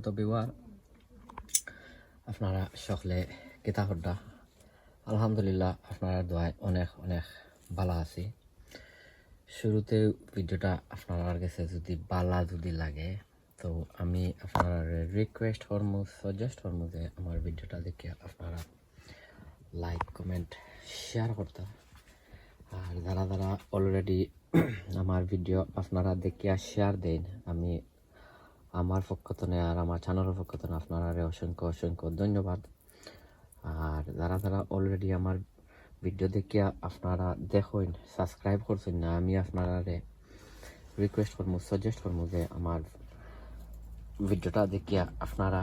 সম্মানিত বিওয়ার। আপনারা সকলে কিতা হড্ডা আলহামদুলিল্লাহ, আপনারা দোয়ায় অনেক অনেক ভালো আছি। শুরুতে ভিডিওটা আপনার কাছে যদি বালা যদি লাগে, তো আমি আপনার রিকোয়েস্ট করব সাজেস্ট করব যে আমার ভিডিওটা দেখে আপনারা লাইক কমেন্ট শেয়ার করতে। আর যারা যারা অলরেডি আমার ভিডিও আপনারা দেখিয়া শেয়ার দেন, আমি আমার পক্ষ থেকে আর আমার চ্যানেলের পক্ষ থেকে আপনারা অসংখ্য অসংখ্য ধন্যবাদ। আর যারা যারা অলরেডি আমার ভিডিও দেখিয়া আপনারা দেখুন সাবস্ক্রাইব করছেন না, আমি আপনারা রিকোয়েস্ট করব সাজেস্ট করব যে আমার ভিডিওটা দেখিয়া আপনারা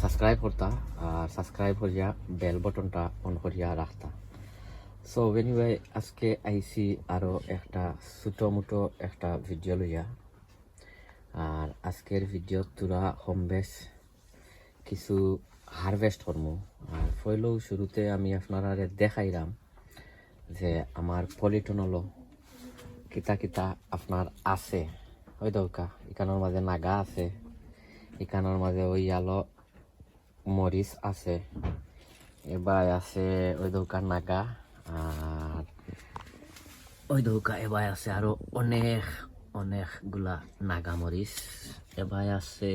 সাবস্ক্রাইব করতা, আর সাবস্ক্রাইব করিয়া বেল বটনটা অন করিয়া রাখতা। সো এনিওয়ে আজকে আইসি আরও একটা ছোটো মোটো একটা ভিডিও লইয়া। আর আজকের ভিডিও তোরা হোম বেস কিছু হারভেস্ট করব আর পয়লেও শুরুতে আমি আপনারা দেখাইলাম যে আমার পলিটন হলো কিতা কিতা আপনার আছে। ওই দৌকা এখানোর মাঝে নাগা আছে এখানোর মাঝে ওই আলো মরিচ আছে এবার আছে, ওই দৌকা নাগা, আর ওই দৌকা এবার আছে আরও অনেক অনেকগুলা নাগা মরিচ এবার আছে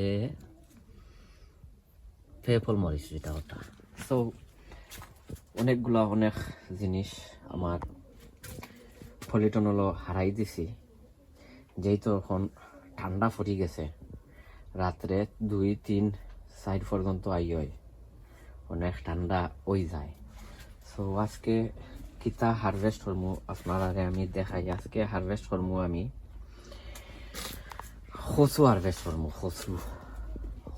ফেফল মরিচ যেটা ওটা। সো অনেকগুলা অনেক জিনিস আমার ফলিটন হলো হারাই দিছি। যেহেতু এখন ঠান্ডা ফুটি গেছে, রাত্রে দুই, তিন সাইড পর্যন্ত আই হয়, অনেক ঠান্ডা ওই যায়। সো আজকে কিতা হারভেস্ট করমু আপনারা আমি দেখাই। আজকে হারভেস্ট করমু আমি কচু হারভেস্ট করমু কচু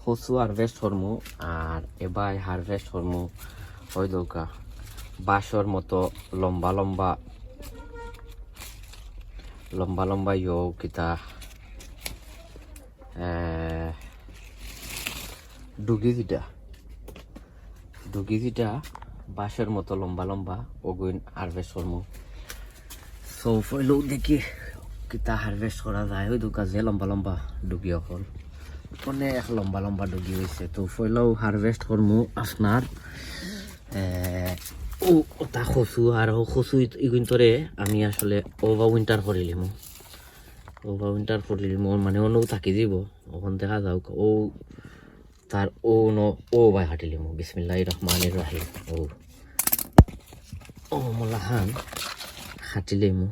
কচু হারভেস্ট করমু আর এবার হারভেস্ট করমু ওই দৌকা বাঁশর মতো লম্বা লম্বা লম্বা লম্বা ইয়ো কিতা ডুগি যেটা ডুগি যেটা বাঁশের মতো লম্বা লম্বা ওগুন হারভেস্ট করমু সো পয়লেও দেখি। কিতা হারভেস্ট করা যায় ওই দোকা যে লম্বা লম্বা ডুগি অকল। অনেক লম্বা লম্বা ডুগি হয়েছে তো পয়লেও হারভেস্ট করমু আপনার ও, ওটা কচু আর ও কচু ইগুন তোরে আমি আসলে ওভার উইন্টার করিলিমু ওভার উইন্টার করিলিমু মানে অন্য থাকি যাব। ওখান দেখা যাওক ও তার ও ন ও বাই হাঁটিলিমু বিসমিল্লাহ রহমান রাহিম ও ও মোলাহান হাঁটিলিমু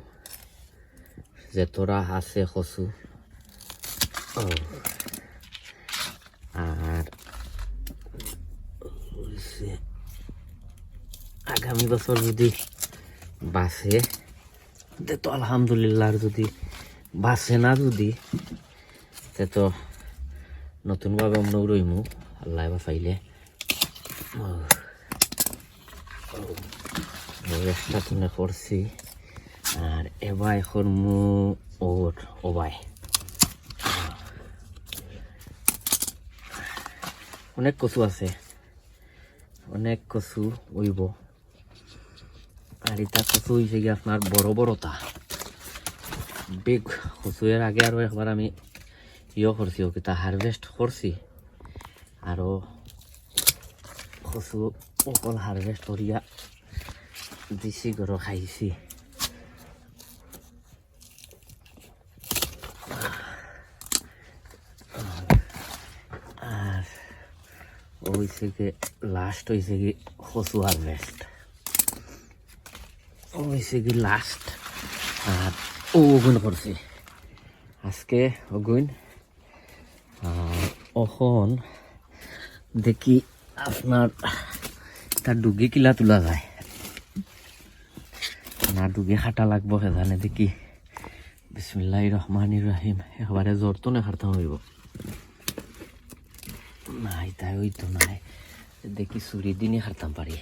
যে তোরা আছে কচু। আর আগামী বছর যদি বাসে তে তো আলহামদুলিল্লাহ যদি বাসে না যদি, তে তো নতুনভাবে আমরা রইমু আল্লাহ বা পাইলে একটা তুলে করছি। আর এবাই এখন মু ওর ওবাই অনেক কচু আছে। অনেক কচু উইব। আর এটা কচু হয়েছে গিয়ে আপনার বড় বড়টা বিগ কচু এর আগে আরও একবার আমি ইয়ে করছি ওকিটা হারভেস্ট করছি আরও কচু অকল হারভেস্ট করিয়া দিছি গরো খাইছি আর হয়েছে কি লাস্ট হয়েছে কি কচু হারভেস্ট হয়েছে কি লাস্ট আর ওগুন করছি। আজকে ওগুন এখন দেখি আপনার তার ডুগি কিলা তোলা যায়। না, ডুগে খাটা লাগবো সেজানে দেখি। বিসমিল্লাহ রহমান রাহিম। একবারে জ্বর তো না খারতাম হইব। নাই, তাই ওই তো নাই। দেখি চুরি দিনই খারতাম পারি।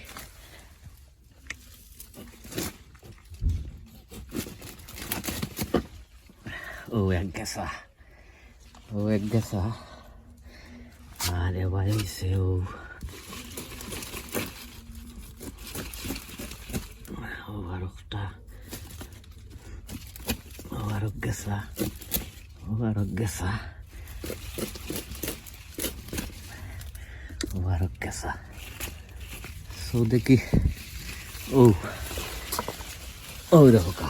ও এক গেছা। ও এক গেছা। আর এবার হয়েছে ও। ও আর একটা। ও আর গেছা। ও আর গেছা। মুবারক গেছা সো দেখি ও ওই দেখো কা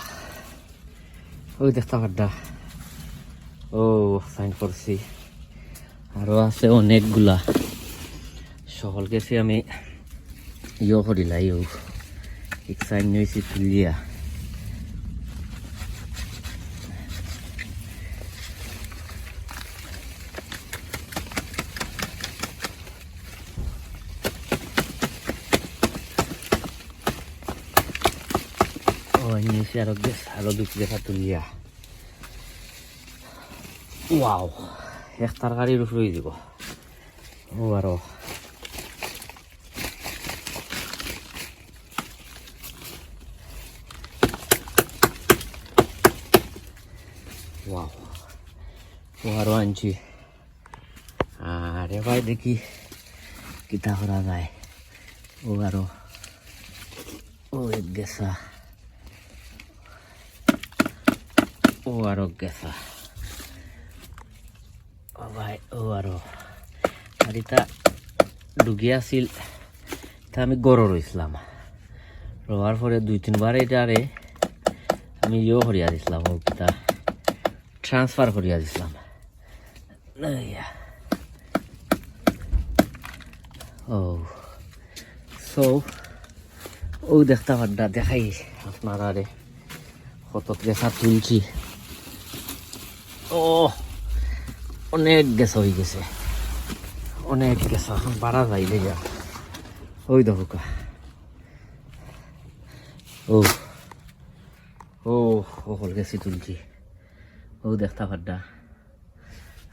ওই দেখতে পাড্ডা ও সাইন করছি আরও আছে অনেকগুলা সকল গেছি আমি ইয়ে করিলাই ও এক সাইন নিয়েছি তুলিয়া ও নিয়েছি আরও বেশ আরও দুটি দেখা তুলিয়া ওয়াও এক তরকারির উপরেই দিব ও আরও ওয়াও ও আরও আনছি আর এবার দেখি কিতা করা যায় ও আরও ও এক গেছা ও আরও গেছা ও ভাই ও আরও আর ইতা ডুগি আছিল, তা আমি গড় রইছিলাম। রোয়ার পরে দুই তিনবার এটারে আমি ইয়েও করিয়া দিছিলাম, ও কিতা ট্রান্সফার করিয়া দিছিলাম। ও সো ও দেখতে পাড্ডা দেখাই আপনারা রে কত গেছা তুলছি। ও, অনেক গেছ হয়ে গেছে। অনেক গেছ বাড়া যাইলে যা ওই দেখো কা। ও ও ও হল গেছি তুলছি ও দেখতে পাড্ডা।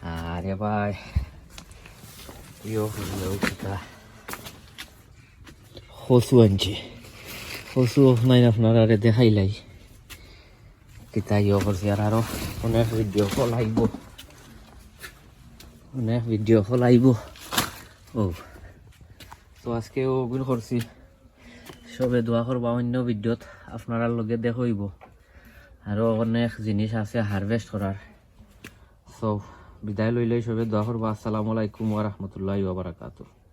আর এবার ইয়ে হলো হসু আনছি। হসু নাই আপনারা আরে দেখাইলাই করছি আর আরও অনেক ভিডিও কল আইব অনেক ভিডিও কল আইব ও তো আজকে ওগুলো করছি সবে দোয়া করবা অন্য ভিডিওত আপনার লগে দেখইব আরও অনেক জিনিস আছে হারভেস্ট করার সো বিদায় লইলে সবে দোয়া করবা আসসালামু আলাইকুম ওয়া বারাকাতুহু